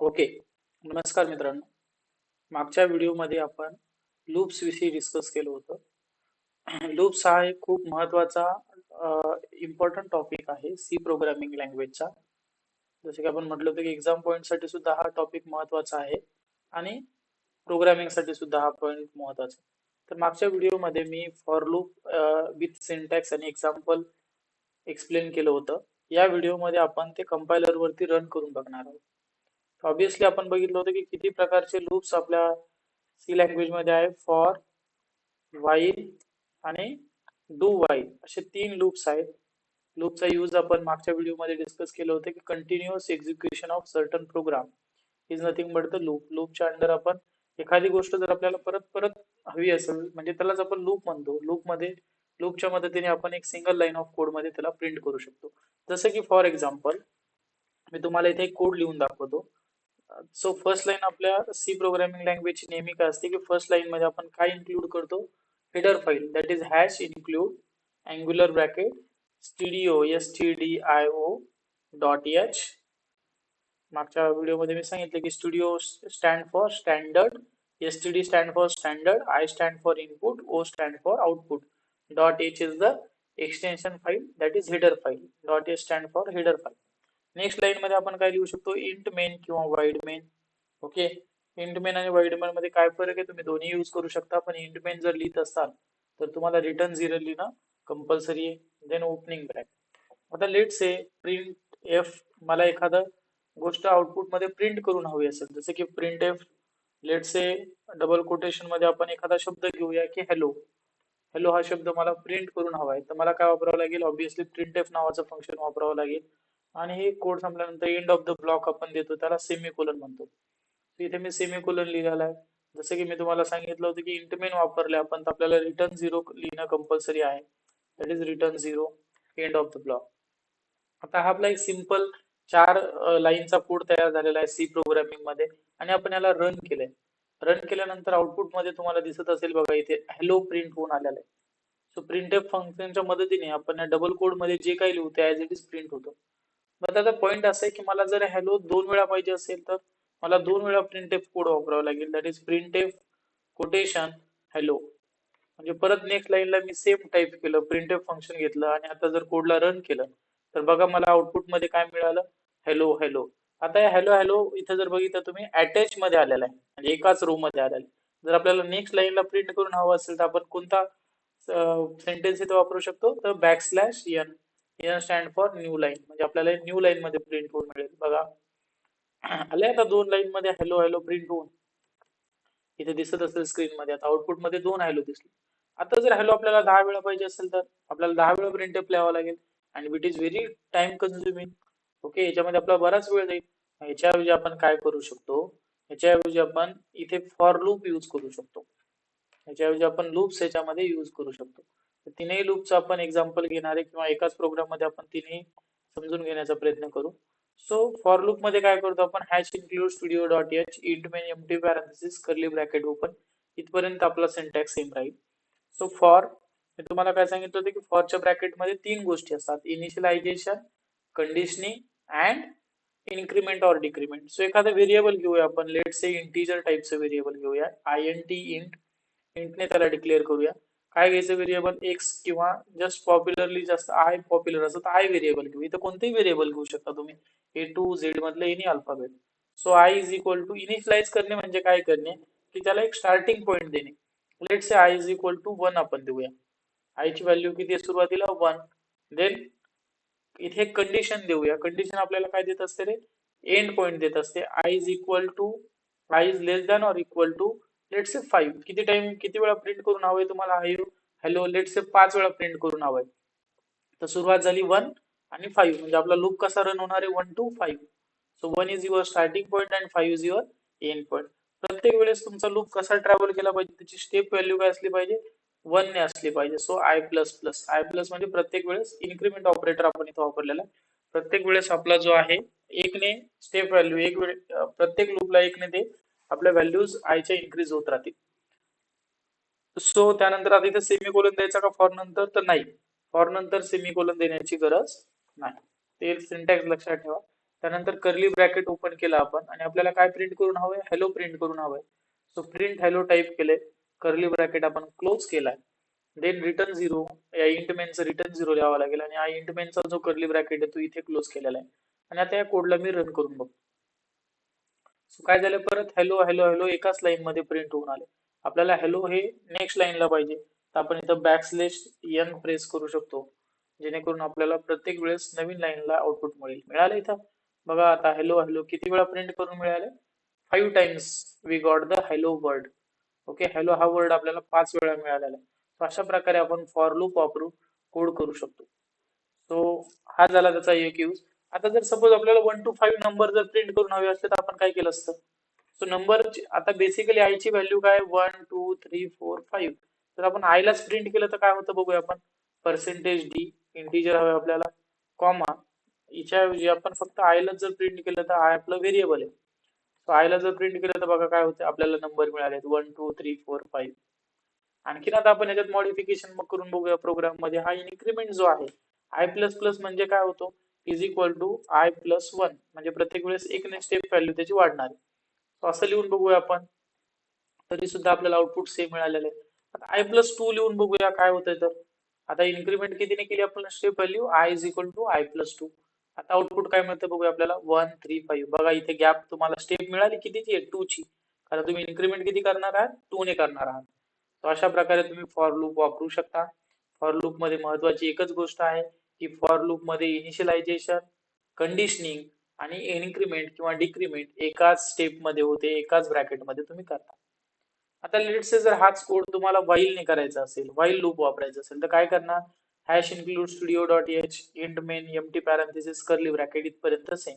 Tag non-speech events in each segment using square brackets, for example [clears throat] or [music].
Okay. नमस्कार मित्रांनो. मागच्या व्हिडिओमध्ये आपण लूप्स विषयी डिस्कस केलं होतं. लूप्स हा एक खूप महत्त्वाचा इम्पॉर्टंट टॉपिक आहे सी प्रोग्रामिंग लँग्वेजचा जसं की आपण म्हटलं होतं की एक्झाम पॉईंटसाठी सुद्धा हा टॉपिक महत्त्वाचा आहे आणि प्रोग्रामिंगसाठी सुद्धा हा पॉईंट महत्त्वाचा आहे. तर मागच्या व्हिडिओमध्ये मी फॉर लूप विथ सिंटॅक्स आणि एक्झाम्पल एक्सप्लेन केलं होतं. या व्हिडिओमध्ये आपण ते कंपायलरवरती रन करून बघणार आहोत. ऑब्विसली आपण बघितलं होतं की किती प्रकारचे लूप्स आपल्या सी लँग्वेजमध्ये आहे. फॉर वाईल आणि डू वाईल असे तीन लूप्स आहेत. लूपचा यूज आपण मागच्या व्हिडिओमध्ये डिस्कस केलं होतं की continuous execution of certain program is nothing but the loop लूपच्या अंडर आपण एखादी गोष्ट जर आपल्याला परत परत हवी असेल म्हणजे त्यालाच आपण लूप म्हणतो. लूपमध्ये लूपच्या मदतीने आपण एक सिंगल लाईन ऑफ कोडमध्ये त्याला प्रिंट करू शकतो. जसं की फॉर एक्झाम्पल मी तुम्हाला इथे एक कोड लिहून दाखवतो. सो फर्स्ट लाईन आपल्या सी प्रोग्रामिंग लँग्वेज नेहमी काय असते की फर्स्ट लाईन मध्ये आपण काय इन्क्लूड करतो? Header file that is hash include angular bracket stdio S T D I O dot H मागच्या व्हिडिओमध्ये मी सांगितलं की studio stand for standard S T D stand for standard I stand for input O stand for output dot H is the extension file that is header file dot H stand for header file next line मध्ये आपण काय लिहू शकतो? Int main किंवा void main okay int main आणि void main मध्ये काय फरक आहे? तुम्ही दोन्ही यूज करू शकता. पण इंट मेन जर लिहित असाल तर तुम्हाला रिटर्न झिरो लिहिणं कंपल्सरी आहे. देन ओपनिंग ब्रॅक आता लेट से प्रिंट एफ मला एखादं गोष्ट आउटपुटमध्ये प्रिंट करून हवी असेल. जसे की printf late say double कोटेशनमध्ये आपण एखादा शब्द घेऊया की हॅलो हॅलो हा शब्द मला प्रिंट करून हवा आहे. तर मला काय वापरावं लागेल? ऑब्विसली प्रिंट एफ नावाचं फंक्शन वापरावं लागेल. आणि हे कोड संपल्यानंतर एंड ऑफ द ब्लॉक आपण देतो त्याला सेमीकोलन म्हणतो. इथे मी सेमीकोलन लिहिलेला आहे. जसं की मी तुम्हाला सांगितलं होतं की इंटमेन वापरले आपण तर आपल्याला रिटर्न झिरो लिहिणं कंपल्सरी आहे. That is return zero end of the block आता हा आपला एक सिंपल चार लाईनचा कोड तयार झालेला आहे सी प्रोग्रामिंगमध्ये. आणि आपण याला रन केलंय. रन केल्यानंतर आउटपुटमध्ये तुम्हाला दिसत असेल बघा इथे हॅलो प्रिंट होऊन आलेला आहे. सो प्रिंट एफ फंक्शनच्या मदतीने आपण या डबल कोडमध्ये जे काही लिहू ते ऍज इट इज प्रिंट होतो. त्याचा पॉईंट असा आहे की मला जर हॅलो दोन वेळा पाहिजे असेल तर मला दोन वेळा प्रिंट एफ कोड वापरावा लागेल. That is printf quotation hello म्हणजे परत नेक्स्ट लाईनला मी सेम टाईप केलं प्रिंट एफ फंक्शन घेतलं आणि आता जर कोडला रन केलं तर बघा मला आउटपुटमध्ये काय मिळालं? हॅलो हॅलो आता हॅलो हॅलो इथं जर बघितलं तुम्ही अटॅच मध्ये आलेला आहे. म्हणजे एकाच रो मध्ये आलेला आहे. जर आपल्याला नेक्स्ट लाईनला प्रिंट करून हवं असेल तर आपण कोणता सेंटेन्स इथे वापरू शकतो? तर back slash N stand for new line म्हणजे आपल्याला न्यू लाईन मध्ये प्रिंट होऊन मिळेल. बघा. आले आता दोन लाईन मध्ये हॅलो हॅलो प्रिंट होऊन. इथे दिसत असेल स्क्रीन मध्ये. आता आउटपुटमध्ये दोन हॅलो दिसले. आता जर हॅलो आपल्याला दहा वेळा पाहिजे असेल तर आपल्याला दहा वेळा प्रिंट लिहावा लागेल. आणि it is very time consuming okay याच्यामध्ये आपला बराच वेळ जाईल. याच्याऐवजी आपण काय करू शकतो? याच्याऐवजी आपण इथे फॉर लूप यूज करू शकतो. याच्याऐवजी आपण लूप्स याच्यामध्ये यूज करू शकतो. तीनही लूपचं आपण एक्झाम्पल घेणार आहे किंवा एकाच प्रोग्राममध्ये आपण तिन्ही समजून घेण्याचा प्रयत्न करू. सो फॉर लूपमध्ये काय करतो आपण? Hash include studio dot H int main empty parenthesis curly bracket open इथपर्यंत आपला सिंटॅक्स सेम राहील. सो फॉर मी तुम्हाला काय सांगितलं होतं की फॉरच्या ब्रॅकेटमध्ये तीन गोष्टी असतात. Initialization conditioning and increment or decrement so एखादं व्हेरिएबल घेऊया आपण. लेट से इंटीजर टाईपचं व्हेरिएबल घेऊया. आय एन टी इंट इंटने त्याला डिक्लेअर करूया. काय घ्यायचं व्हेरिएबल एक्स किंवा जस्ट पॉप्युलरली जास्त आय पॉप्युलर असं तर आय व्हेरिएबल घेऊ. इथं कोणतेही व्हेरिएबल घेऊ शकता तुम्ही. ए टू झेड मधलं any alphabet so I is equal to initialize करणे म्हणजे काय करणे? की त्याला एक स्टार्टिंग पॉईंट देणे. Let's say I is equal to one आपण देऊया. आयची व्हॅल्यू किती आहे? सुरुवातीला वन देन इथे कंडिशन देऊया. कंडिशन आपल्याला काय देत असते रे? एंड पॉईंट देत असते. I is equal to I is less than or equal to let's say five किती टाइम किती वेळा प्रिंट करून हवंय तुम्हाला? हॅलो हॅलो लेट से पाच वेळा प्रिंट करून हवंय. तर सुरुवात झाली वन आणि फाईव्ह म्हणजे आपला लूप कसा रन होणार आहे? One two five so one is your starting point and five is your end point प्रत्येक वेळेस तुमचा लूप कसा ट्रॅव्हल केला पाहिजे? त्याची स्टेप व्हॅल्यू काय असली पाहिजे? वन ने असली पाहिजे. So I plus plus I plus म्हणजे प्रत्येक वेळेस इन्क्रिमेंट ऑपरेटर आपण इथं वापरलेला प्रत्येक वेळेस आपला जो आहे एकने स्टेप व्हॅल्यू एक वेळ प्रत्येक लूपला एकने ते आपल्या व्हॅल्यूज आयच्या इन्क्रीज होत राहतील. सो त्यानंतर आता इथे सेमी कोलन द्यायचा का फॉर नंतर? तर नाही. फॉर नंतर सेमी कोलन देण्याची गरज नाही. ते सिंटॅक्स लक्षात ठेवा. त्यानंतर कर्ली ब्रॅकेट ओपन केला आपण. आणि आपल्याला काय प्रिंट करून हवंय? हॅलो प्रिंट करून हवंय. सो प्रिंट हॅलो टाईप केले कर्ली ब्रॅकेट आपण क्लोज केलाय. देन रिटर्न झिरो या इंटमेनचं रिटर्न झिरो लिहावा लागेल. आणि हा इंटमेनचा जो कर्ली ब्रॅकेट आहे तो इथे क्लोज केलेला आहे. आणि आता या कोडला मी रन करून बघतो. सो काय झालं परत हॅलो हॅलो हॅलो एकाच लाईन मध्ये प्रिंट होऊन आले. आपल्याला हॅलो हे नेक्स्ट लाईनला पाहिजे. तर आपण इथं बॅकस्लेश एन प्रेस करू शकतो. जेणेकरून आपल्याला प्रत्येक वेळेस नवीन लाईनला आउटपुट मिळेल. मिळालं इथं? बघा आता हॅलो हॅलो किती वेळा प्रिंट करून मिळाले? Five times we got the hello word okay hello हा वर्ड आपल्याला पाच वेळा मिळालेला आहे. अशा प्रकारे आपण फॉर लूप वापरून कोड करू शकतो. सो हा झाला त्याचा एक यूज आता जर सपोज आपल्याला वन टू फाईव्ह नंबर जर प्रिंट करून हवे असते तर आपण काय केलं असतं? सो नंबर आता बेसिकली आयची व्हॅल्यू काय? One two three four five तर आपण आयलाच प्रिंट केलं तर काय होतं बघूया आपण? पर्सेंटेज डी इंटिजर हवे आपल्याला. कॉमा हिच्याऐवजी आपण फक्त आयला जर प्रिंट केलं तर आय आपलं व्हेरिएबल आहे. सो आयला जर प्रिंट केलं तर बघा काय होतं आपल्याला नंबर मिळाले one two three four five आणखीन आता आपण याच्यात मॉडिफिकेशन मग करून बघूया प्रोग्राममध्ये. हा इन्क्रीमेंट जो आहे आय प्लस प्लस म्हणजे काय होतो? Is equal to I plus one म्हणजे प्रत्येक वेळेस एक ने स्टेप व्हॅल्यू त्याची वाढणार. आहे असं लिहून बघूया आपण. तरी सुद्धा आपल्याला आउटपुट सेम मिळालेलं आहे. आता आय प्लस टू लिहून बघूया काय होतंय तर. आता इन्क्रीमेंट कितीने केली आपण step value I is equal to I plus two आता आउटपुट काय मिळतं बघूया आपल्याला? वन थ्री फाईव्ह बघा इथे गॅप तुम्हाला स्टेप मिळाली कितीची आहे? टू ची. कारण तुम्ही इन्क्रीमेंट किती करणार आहात? टू ने करणार आहात. तर अशा प्रकारे तुम्ही फॉर लूप वापरू शकता. फॉर लूपमध्ये महत्वाची एकच गोष्ट आहे. की फॉर लूपमध्ये इनिशियलायझेशन कंडिशनिंग आणि इन्क्रीमेंट किंवा डिक्रीमेंट एकाच स्टेपमध्ये होते एकाच ब्रॅकेटमध्ये तुम्ही करता. आता लेट्स जर हाच कोड तुम्हाला वाईल ने करायचा असेल वाईल लूप वापरायचा असेल तर काय करणार? Hash include studio dot H int main empty parenthesis curly bracket इथपर्यंत सेम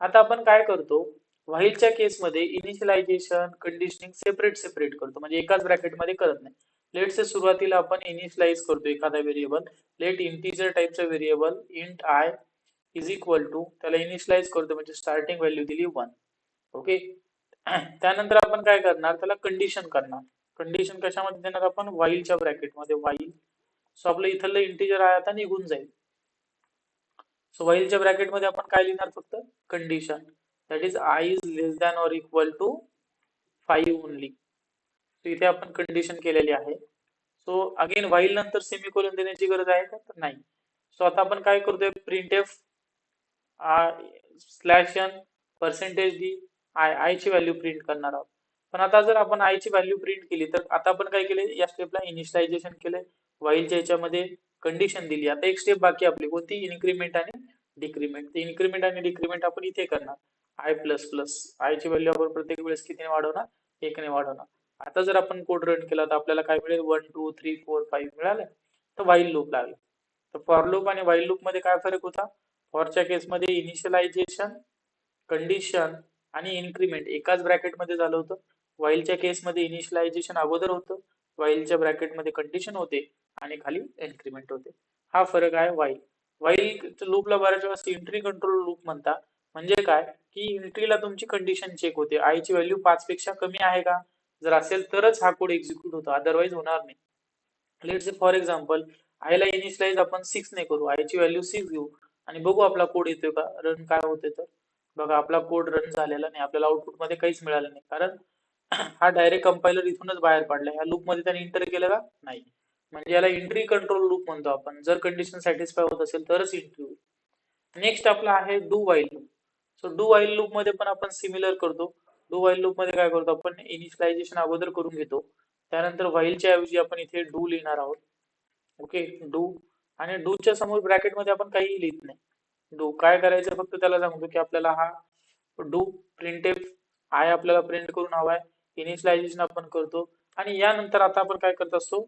आता आपण काय करतो? व्हाईलच्या केसमध्ये इनिशियलायझेशन कंडिशनिंग सेपरेट सेपरेट करतो. म्हणजे एकाच ब्रॅकेटमध्ये करत नाही. लेट लेट्स सुरुवातीला आपण इनिशियलाइज करतो एखादा व्हेरिएबल लेट इंटिजर टाईपचा variable int I is equal to त्याला इनिशियलाइज करतो म्हणजे स्टार्टिंग व्हॅल्यू दिली वन ओके त्यानंतर आपण काय करणार? त्याला कंडिशन करणार. कंडिशन कशामध्ये देणार आपण? वाईलच्या ब्रॅकेटमध्ये वाईल सो आपलं इथलं इंटिजर आहे आता निघून जाईल. सो वाईलच्या ब्रॅकेटमध्ये आपण काय लिहिणार फक्त? Condition that is I is less than or equal to five only इथे आपण कंडिशन केलेली आहे. सो अगेन वाईल नंतर सेमिकोलन देण्याची गरज आहे का? तर नाही. सो आता आपण काय करतोय? Printf slash N percentage D I I ची व्हॅल्यू प्रिंट करणार आहोत. पण आता जर आपण आय ची व्हॅल्यू प्रिंट केली तर आता आपण काय केले या स्टेपला इनिशियलायझेशन केलंय. वाईलच्या याच्यामध्ये कंडिशन दिली. आता एक स्टेप बाकी आपली. कोणती? इन्क्रीमेंट आणि डिक्रीमेंट इन्क्रीमेंट आणि डिक्रीमेंट आपण इथे करणार. आय प्लस प्लस आय ची व्हॅल्यू आपण प्रत्येक वेळेस कितीने वाढवणार? एकने वाढवणार. आता जर आपण कोड रन केला तर आपल्याला काय मिळेल one two three four five मिळाले. तर वाईल लूप लागले. तर फॉर लूप आणि वाईल लूपमध्ये काय फरक होता? फॉरच्या केसमध्ये इनिशियलायझेशन कंडिशन आणि इन्क्रीमेंट एकाच ब्रॅकेटमध्ये झालं होतं. वाईलच्या केसमध्ये इनिशियलायझेशन अगोदर होतं. वाईलच्या ब्रॅकेटमध्ये कंडिशन होते आणि खाली इन्क्रीमेंट होते. हा फरक आहे वाईल वाईल लूपला बऱ्याच वेळा एंट्री कंट्रोल लूप म्हणता म्हणजे काय? की एंट्रीला तुमची कंडिशन चेक होते. आयची व्हॅल्यू पाच पेक्षा कमी आहे का? जर असेल तरच हा कोड एक्झिक्यूट होतो. अदरवाईज होणार नाही. लेट से फॉर एक्झाम्पल आयला इनिशियलाइज आपण सिक्स ने करू. आयची व्हॅल्यू सिक्स घेऊ. आणि बघू आपला कोड येतोय का? रन काय होते तर? बघा आपला कोड रन झालेला नाही. आपल्याला आउटपुटमध्ये काहीच मिळालं नाही. कारण [clears throat] हा डायरेक्ट कंपायलर इथूनच बाहेर पडला ह्या लूपमध्ये त्याने इंटर केलेला नाही. म्हणजे याला एंट्री कंट्रोल लूप म्हणतो आपण. जर कंडिशन सॅटिस्फाय होत असेल तरच एंट्री होईल. नेक्स्ट आपला आहे do while loop so do while लूपमध्ये पण आपण सिमिलर करतो. डू व्हाईल लूपमध्ये काय करतो आपण? इनिशियलायझेशन अगोदर करून घेतो. त्यानंतर व्हाईलच्या ऐवजी आपण इथे डू लिहिणार आहोत. ओके डू आणि डूच्या समोर ब्रॅकेटमध्ये आपण काही लिहित नाही. डू काय करायचं? फक्त त्याला सांगतो की आपल्याला हा डू प्रिंट आय आपल्याला प्रिंट करून हवाय. इनिशियलायझेशन आपण करतो. आणि यानंतर आता आपण काय करत असतो?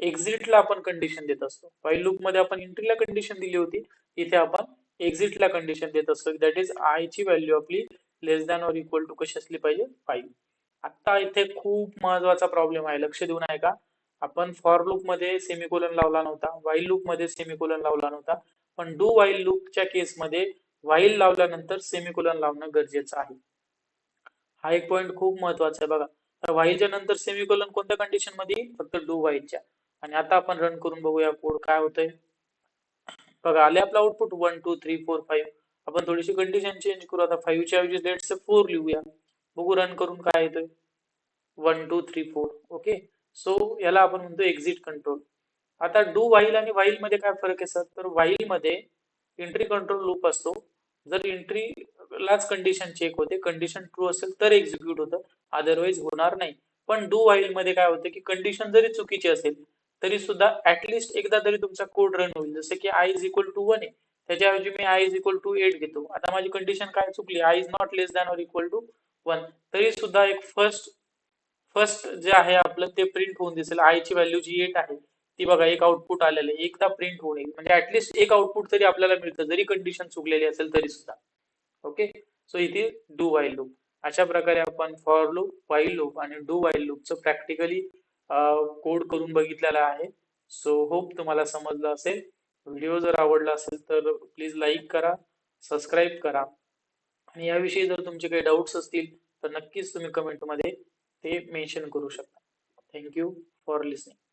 एक्झिटला आपण कंडिशन देत असतो. वाईल लूपमध्ये आपण एंट्रीला कंडिशन दिली होती इथे आपण एक्झिटला कंडिशन देत असतो. दॅट इज आय ची व्हॅल्यू आपली less than or equal to कशी असली पाहिजे? फाईव्ह आता इथे खूप महत्त्वाचा प्रॉब्लेम आहे. लक्ष देऊन आहे का आपण फॉर लूपमध्ये सेमिकोलन लावला नव्हता. वाईल लूपमध्ये सेमिकोलन लावला नव्हता. पण डू वाईल लूपच्या केसमध्ये वाईल लावल्यानंतर सेमिकोलन लावणं गरजेचं आहे. हा एक पॉइंट खूप महत्त्वाचा आहे बघा. तर व्हाईलच्या नंतर सेमिकोलन कोणत्या कंडिशनमध्ये फक्त डू व्हाईलच्या आणि आता आपण रन करून बघूया कोड काय होतंय. बघा आले आपला output one two three four five आपण थोडीशी कंडिशन चेंज करू. आता फाईव्हच्या ऐवजी लेट्स फोर लिहूया. बघू रन करून काय येतोय. One two three four okay so याला आपण म्हणतो एक्झिट कंट्रोल आता डू वाईल आणि वाईल मध्ये काय फरक आहे सर तर वाईल मध्ये एंट्री कंट्रोल लूप असतो. जर एंट्री लाच कंडिशन चेक होते कंडिशन ट्रू असेल तर एक्झिक्यूट होतं. अदरवाईज होणार नाही. पण डू वाईल मध्ये काय होतं की कंडिशन जरी चुकीची असेल तरी सुद्धा ऍटलिस्ट एकदा तरी तुमचा कोड रन होईल. जसं की I is equal to one आहे. त्याच्याऐवजी मी I is equal to eight घेतो. आता माझी कंडिशन काय चुकली? I is not less than or equal to one तरी सुद्धा एक फर्स्ट फर्स्ट जे आहे आपलं ते प्रिंट होऊन दिसेल. आय ची व्हॅल्यू जी एट आहे ती बघा एक आउटपुट आलेलं आहे. एकदा प्रिंट होऊन येईल. म्हणजे ऍटलिस्ट एक आउटपुट तरी आपल्याला मिळतं. जरी कंडिशन चुकलेली असेल तरी सुद्धा. ओके सो इथे डू वाईल लूप अशा प्रकारे आपण फॉर लूप वाईल लूप आणि डू वाईल लूपचं प्रॅक्टिकली कोड करून बघितलेला आहे. सो होप तुम्हाला समजलं असेल. व्हिडिओ जर आवडला असेल तर प्लीज लाईक करा सबस्क्राईब करा. आणि याविषयी जर तुमचे काही डाऊट्स असतील तर नक्कीच तुम्ही कमेंटमध्ये ते मेन्शन करू शकता. Thank you for listening